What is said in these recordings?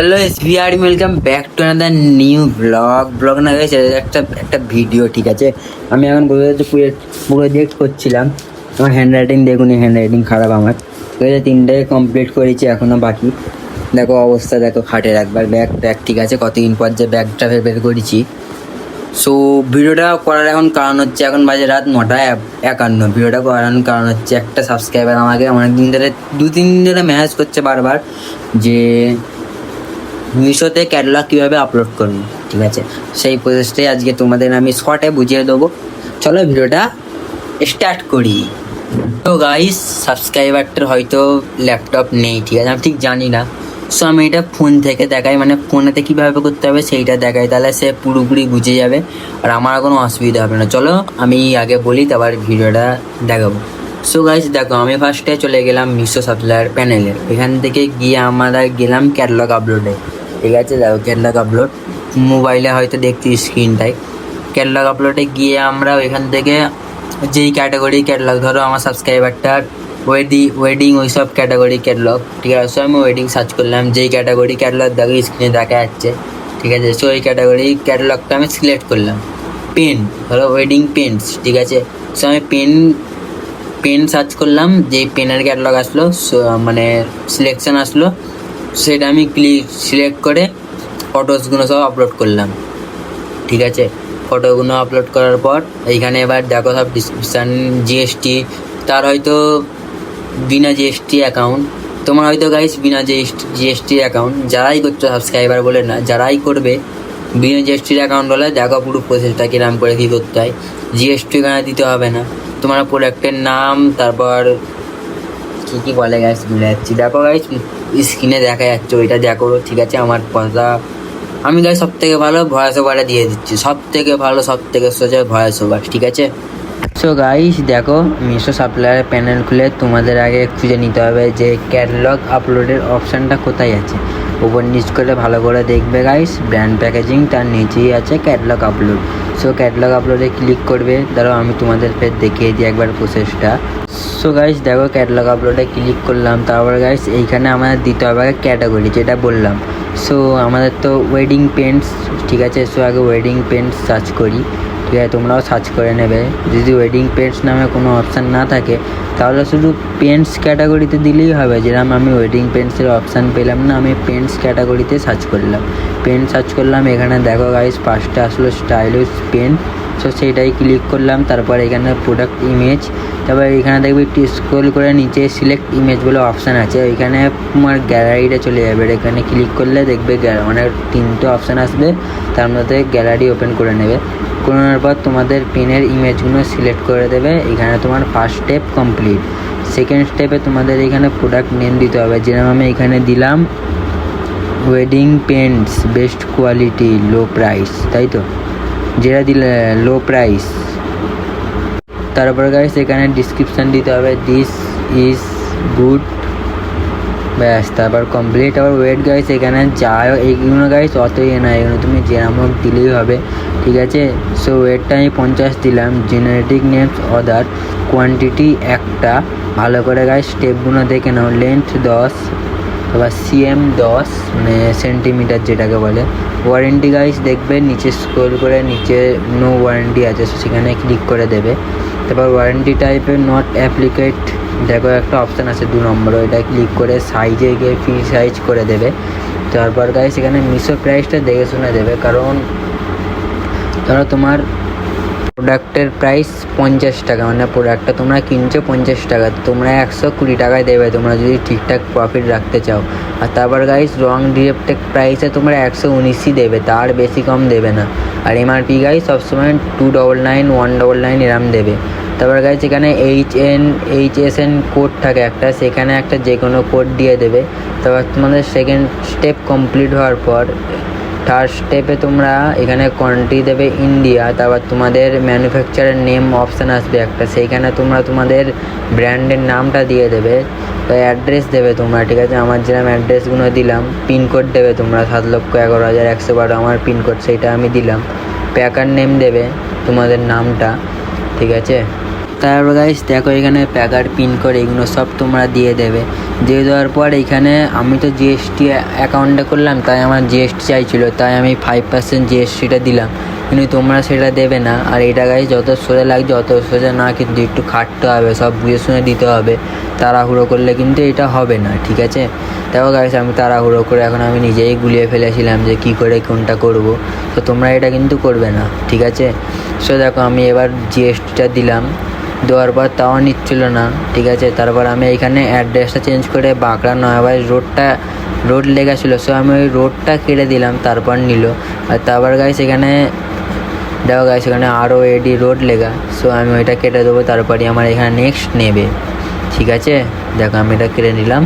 Hello SBR welcome back to another new blog blog না গেছে একটা একটা ভিডিও ঠিক আছে? আমি এখন বলে যাচ্ছি পুরো পুরো ডিরেক্ট করছিলাম। আমার হ্যান্ড রাইটিং দেখুন হ্যান্ড রাইটিং খারাপ আমার। ঠিক আছে, তিনটে কমপ্লিট করেছি এখনও বাকি। দেখো অবস্থা, দেখো খাটের একবার ব্যাগ ব্যাগ ঠিক আছে? কতদিন পর যে ব্যাগটা বের করেছি। সো ভিডিওটা করার এখন কারণ হচ্ছে, এখন বাজে রাত নটা একান্ন। ভিডিওটা করার কারণ হচ্ছে, একটা সাবস্ক্রাইবার আমাকে অনেক দিন ধরে, দু, তিন দিন ধরে ম্যানেজ করছে বারবার যে মিশোতে ক্যাটালগ কীভাবে আপলোড করব? ঠিক আছে? সেই প্রসেসটাই আজকে তোমাদের আমি শর্টে বুঝিয়ে দেবো। চলো ভিডিওটা স্টার্ট করি। তো গাইস সাবস্ক্রাইবারটার হয়তো ল্যাপটপ নেই, ঠিক আছে? আমি ঠিক জানি না। সো আমি এটা ফোন থেকে দেখাই মানে ফোনেতে কীভাবে করতে হবে সেইটা দেখাই। তাহলে সে পুরোপুরি বুঝে যাবে, আর আমার কোনো অসুবিধা হবে না। চলো, আমি আগে বলি, তারপর ভিডিওটা দেখাবো। সো গাইস দেখো, আমি ফার্স্টে চলে গেলাম মিশো সাপ্লায়ার প্যানেলে এখান থেকে গিয়ে আমরা গেলাম ক্যাটালগ আপলোডে ঠিক আছে দেখো ক্যাটালগ আপলোড মোবাইলে হয়তো দেখছি স্ক্রিনটাই ক্যাটালগ আপলোডে গিয়ে আমরা ওইখান থেকে যেই ক্যাটাগরি ক্যাটালগ ধরো আমার সাবস্ক্রাইবারটার ওয়েডি ওয়েডিং ওই সব ক্যাটাগরি ক্যাটালগ ঠিক আছে? সো আমি ওয়েডিং সার্চ করলাম, যেই ক্যাটাগরি ক্যাটালগ দেখো স্ক্রিনে দেখা যাচ্ছে, ঠিক আছে? সো ওই ক্যাটাগরি ক্যাটালগটা আমি সিলেক্ট করলাম। পেন ধরো ওয়েডিং পেন্স ঠিক আছে? সো আমি পেন পেন সার্চ করলাম যে পেনের ক্যাটালগ আসলো মানে সিলেকশন আসলো। সেটা আমি ক্লিক সিলেক্ট করে ফটোসগুলো সব আপলোড করলাম। ঠিক আছে? ফটোগুলো আপলোড করার পর, এইখানে এবার দেখো সব ডিসক্রিপশান জিএসটি তার হয়তো বিনা জিএসটি অ্যাকাউন্ট তোমার হয়তো গাইস বিনা জিএসটি জিএসটি অ্যাকাউন্ট যারাই করছ সাবস্ক্রাইবার বলে না, যারাই করবে, বিনা জিএসটির অ্যাকাউন্ট হলে দেখো পুরো প্রসেসটা কিরাম করে কী করতে হয়। জিএসটি এখানে দিতে হবে না। তোমার প্রোডাক্টের নাম, তারপর কী বলে গাইস ভুলে যাচ্ছি। দেখো গাইস স্ক্রিনে দেখা যাচ্ছে ওইটা, দেখো ঠিক আছে? আমার কথা আমি গাই সব থেকে ভালো ভয়েস ওভারটা দিয়ে দিচ্ছি। সব থেকে ভালো সব থেকে সোজা ভয়েস ওভার ঠিক আছে? সো গাইস দেখো মিশো সাপ্লায়ার প্যানেল খুলে তোমাদের আগে খুঁজে নিতে হবে যে ক্যাটালগ আপলোডের অপশানটা কোথায় আছে। উপর নিচ করে ভালো করে দেখবে গাইস ব্র্যান্ড প্যাকেজিং তার নিচেই আছে ক্যাটালগ আপলোড সো ক্যাটলগ আপলোডে ক্লিক করবে। ধরো আমি তোমাদের ফের দেখিয়ে দিই একবার প্রসেসটা সো গাইস দেখো ক্যাটালগ আপলোডে ক্লিক করলাম। তারপর গাইস এইখানে আমাদের দিতে হবে ক্যাটাগরি যেটা বললাম। সো আমাদের তো ওয়েডিং পেন্টস ঠিক আছে? সো আগে ওয়েডিং পেন্টস সার্চ করি। আছে তোমরাও সার্চ করে নেবে। যদি ওয়েডিং পেন্টস নামে কোনো অপশান না থাকে, তাহলে শুধু পেন্টস ক্যাটাগরিতে দিলেই হবে। যেরকম আমি ওয়েডিং পেন্টসের অপশান পেলাম না, আমি পেন্টস ক্যাটাগরিতে সার্চ করলাম। পেন সার্চ করলাম, এখানে দেখো গাইস ফার্স্টে আসলো স্টাইলিশ পেন সো সেটাই ক্লিক করলাম, তারপর এখানে প্রোডাক্ট ইমেজ তারপর এখানে দেখবে একটু স্ক্রোল করে নিচে সিলেক্ট ইমেজ বলে অপশান আছে। ওইখানে তোমার গ্যালারিটা চলে যাবে। এখানে ক্লিক করলে দেখবে অনেক তিনটে অপশান আসবে। তার মধ্যে গ্যালারি ওপেন করে নেবে। করানোর পর তোমাদের পেনের ইমেজগুলো সিলেক্ট করে দেবে। এখানে তোমার ফার্স্ট স্টেপ কমপ্লিট সেকেন্ড স্টেপে তোমাদের এখানে প্রোডাক্ট নেম দিতে হবে। যেরকম আমি এখানে দিলাম wedding pants best quality low price তাই তো? যেটা দিলে লো প্রাইস তারপর গাইস এখানে ডিসক্রিপশান দিতে হবে দিস ইজ গুড ব্যাস, তারপর কমপ্লিট আবার ওয়েট গাইস এখানে যা এইগুলো গাইস অত অতই না এগুলো তুমি যেরকম দিলেই হবে, ঠিক আছে? সো ওয়েটটা আমি পঞ্চাশ দিলাম। জেনারেটিক নেমস অর্ডার কোয়ান্টিটি একটা। ভালো করে গাইস স্টেপগুলো দেখে নাও। লেন্থ দশ, তারপর সিএম দশ মানে সেন্টিমিটার যেটাকে বলে। ওয়ারেন্টি গাইস দেখবে নিচে স্ক্রোল করে নিচে নো ওয়ারেন্টি আছে সেখানে ক্লিক করে দেবে। তারপর ওয়ারেন্টি টাইপের নট অ্যাপ্লিকেট দেখো একটা অপশান আছে দু নম্বর, ওইটা ক্লিক করে সাইজে গিয়ে ফ্রি সাইজ করে দেবে। তারপর গাইস এখানে মিশো প্রাইসটা দেখে শুনে দেবে, কারণ ধরো তোমার প্রোডাক্টের প্রাইস পঞ্চাশ টাকা মানে প্রোডাক্টটা তোমরা কিনছো পঞ্চাশ টাকা তোমরা একশো কুড়ি টাকায় দেবে, তোমরা যদি ঠিকঠাক প্রফিট রাখতে চাও। আর তারপর গাইস রং ডিরেক্টেড প্রাইসে তোমরা একশো উনিশই দেবে, তার বেশি কম দেবে না। আর এমআরপি গাইস সবসময় two double nine one double nine এরম দেবে। তারপর গাইস এখানে H N H S N code থাকে একটা, সেখানে একটা যে কোনো কোড দিয়ে দেবে। তারপর তোমাদের সেকেন্ড স্টেপ কমপ্লিট হওয়ার পর থার্ড স্টেপে তোমরা এখানে কোয়ান্টিটি দেবে ইন্ডিয়া তারপর তোমাদের ম্যানুফ্যাকচারের নেম অপশান আসবে একটা। সেইখানে তোমরা তোমাদের ব্র্যান্ডের নামটা দিয়ে দেবে, তো অ্যাড্রেস দেবে তোমরা, ঠিক আছে? আমার যেরকম অ্যাড্রেসগুলো দিলাম পিনকোড দেবে তোমরা, সাত লক্ষ এগারো হাজার একশো বারো, আমার পিনকোড সেইটা আমি দিলাম। প্যাকার নেম দেবে তোমাদের নামটা, ঠিক আছে? তারপর গাইস দেখো এখানে প্যাকার পিন করে এগুলো সব তোমরা দিয়ে দেবে। দিয়ে দেওয়ার পর এখানে আমি তো জিএসটি অ্যাকাউন্টে করলাম, তাই আমার জিএসটি চাইছিল, তাই আমি ফাইভ পার্সেন্ট জিএসটিটা দিলাম। কিন্তু তোমরা সেটা দেবে না। আর এটা গাইস যত সোজা লাগছে, অত সোজা না, কিন্তু একটু খাটতে হবে, সব বুঝে শুনে দিতে হবে। তাড়াহুড়ো করলে কিন্তু এটা হবে না, ঠিক আছে? দেখো গাইস আমি তাড়াহুড়ো করে এখন আমি নিজেই গুলিয়ে ফেলেছিলাম যে কি করে কোনটা করব। তো তোমরা এটা কিন্তু করবে না, ঠিক আছে? সো দেখো, আমি এবার জিএসটিটা দিলাম। দেওয়ার পর তাও নিচ্ছিল না, ঠিক আছে? তারপর আমি এখানে অ্যাড্রেসটা চেঞ্জ করে বাঁকড়া নয়াবাই রোডটা রোড লেখা ছিল সো আমি ওই রোডটা কেটে দিলাম, তারপর নিল। আর তারপর গাইস এখানে, দেখো গাইস এখানে আরও এডি রোড লেখা সো আমি ওইটা কেটে দেবো, তারপরই আমার এখানে নেক্সট নেবে, ঠিক আছে? দেখো, আমি এটা কেটে নিলাম,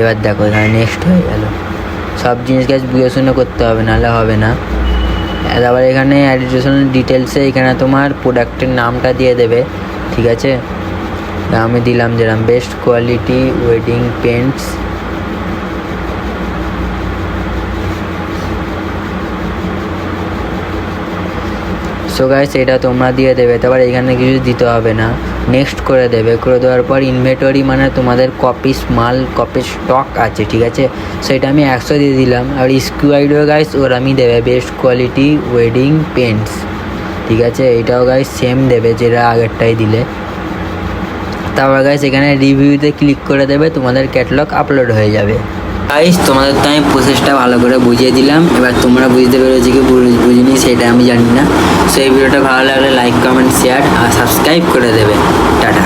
এবার দেখো, এখানে নেক্সট হয়ে গেল। সব জিনিস গাছ বুঝে শুনে করতে হবে, নাহলে হবে না। তারপর এখানে অ্যাডিটেশন ডিটেলসে এখানে তোমার প্রোডাক্টের নামটা দিয়ে দেবে। ঠিক আছে? আমি দিলাম যেরকম best quality wedding pants so guys এটা তোমরা দিয়ে দেবে। তারপর এখানে কিছু দিতে হবে না। নেক্সট করে দেবে। করে দেওয়ার পর ইনভেটরি মানে তোমাদের কপিস মাল কপিস স্টক আছে, ঠিক আছে? সেটা আমি একশো দিয়ে দিলাম। আর স্কুয়াইডও গাইস ওর আমি দেবে বেস্ট কোয়ালিটি ওয়েডিং পেন্টস ঠিক আছে? এটাও গাইজ সেম দেবে যেটা আগেরটাই দিলে। তারপর গাইজ এখানে রিভিউতে ক্লিক করে দেবে, তোমাদের ক্যাটলগ আপলোড হয়ে যাবে। গাইজ তোমাদের তো আমি প্রসেসটা ভালো করে বুঝিয়ে দিলাম। এবার তোমরা বুঝতে পেরেছি কি বুঝ- বুঝিনি সেটা আমি জানি না। সো এই ভিডিওটা ভালো লাগলে লাইক কমেন্ট শেয়ার আর সাবস্ক্রাইব করে দেবে। টাটা।